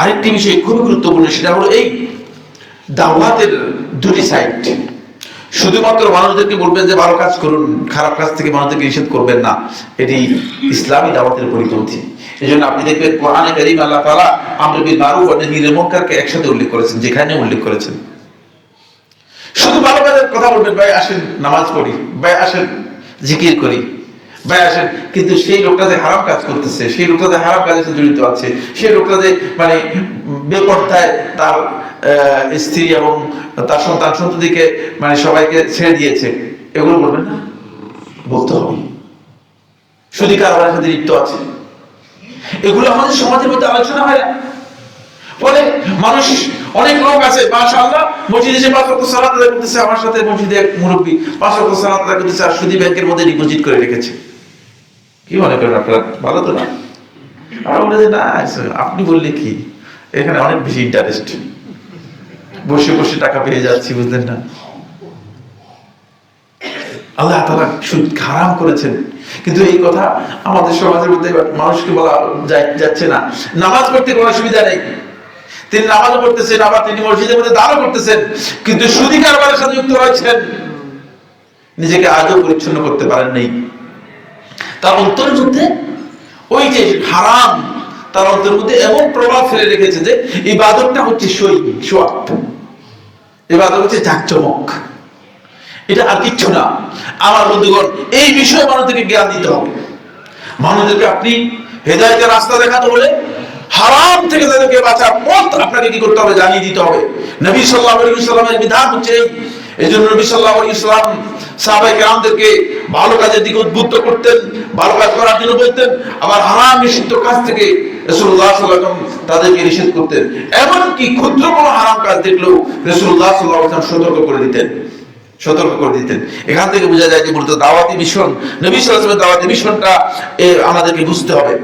আরেকটি বিষয় খুবই গুরুত্বপূর্ণ, সেটা হলো এই দাওয়াতের দুটি সাইড শুধুমাত্র মানুষদেরকে বলবেন যে, ভালো কাজ করুন, খারাপ কাজ থেকে মানুষদেরকে নিষেধ করবেন না। এটি ইসলামী দাওয়াতের পরিপন্থী। এই জন্য আপনি দেখবেন কোরআনে করিম আল্লাহ তালা আমর বিল মারুফ মুনকারকে একসাথে উল্লেখ করেছেন, যেখানে উল্লেখ করেছেন। শুধু ভালো কাজের কথা বলবেন, ভাই, আসেন, নামাজ পড়ি, ভাই, আসেন, জিকির করি। ভাই কিন্তু সেই হারাম কাজ করতেছে, সেই হারাম কাজের সাথে জড়িত আছে, সেই মানে তার স্ত্রী এবং তার সন্তান সন্ততিকে মানে সবাইকে ছেড়ে দিয়েছে, এগুলো বলবেন না? বলতে হবে। সাথে লিপ্ত আছে। এগুলো আমাদের সমাজের মধ্যে আলোচনা হয় না। ফলে মানুষ, অনেক লোক আছে মসজিদে পাঁচ সালাত আদায় করতেছে, আমার সাথে মসজিদে এক মুরব্বী পাঁচ ওয়াক্ত সালাত আদায় করতেছে, আর সুদী ব্যাংকের মধ্যে ডিপোজিট করে রেখেছে। কি মনে করেন আপনারা? ভালো তো না? আমরা বলে যে, না আপনি বললে কি? এখানে অনেক বেশি ইন্টারেস্ট বসে বসে টাকা পেয়ে যাচ্ছি, বুঝলেন না? আল্লাহ তারা সুদ হারাম করেছেন। কিন্তু এই কথা আমাদের সমাজের মধ্যে মানুষকে বলা যাচ্ছে না। নামাজ পড়তে কোনো অসুবিধা নেই। তিনি নামাজ পড়তেছেন, আবার তিনি মসজিদের মধ্যে দানও করতেছেন। কিন্তু সুদি কারবারের সাথে যুক্ত রয়েছেন। নিজেকে আজও পরিচ্ছন্ন করতে পারেন নেই। তার অন্তরের মধ্যে ওই যে হারাম, তার অন্তরের মধ্যে এমন প্রভাব ফেলে রেখেছে যে এই বাদরটা হচ্ছে এই বাদর হচ্ছে জাকচমক এটা আর কিচ্ছু না। আমার বন্ধুগণ, এই বিষয়ে মানুষদেরকে জ্ঞান দিতে হবে। মানুষদেরকে আপনি হেদায়তের রাস্তা দেখাতে হলে হারাম থেকে তাদেরকে বাঁচার পথ আপনাকে কি করতে হবে জানিয়ে দিতে হবে। নবী সাল্লাহ সাল্লামের বিধান হচ্ছে এই। জন্য নবী সাল্লাহ ইসলাম সাহাবাই কেরামদেরকে ভালো কাজের দিকে উদ্বুদ্ধ করতেন, ভালো কাজ করার জন্য বলতেন, আবার হারাম নিষিদ্ধ কাজ থেকে রসুল্লাহ তাদেরকে নিষেধ করতেন এমনকি ক্ষুদ্র কোনো হারাম কাজ দেখলেও রসুল্লাহ সাল্লাহ সতর্ক করে দিতেন, সতর্ক করে দিতেন এখান থেকে বোঝা যায় যে মূলত দাওয়াতি মিশন, নবী সাল্লামের দাওয়াতি মিশনটা আমাদেরকে বুঝতে হবে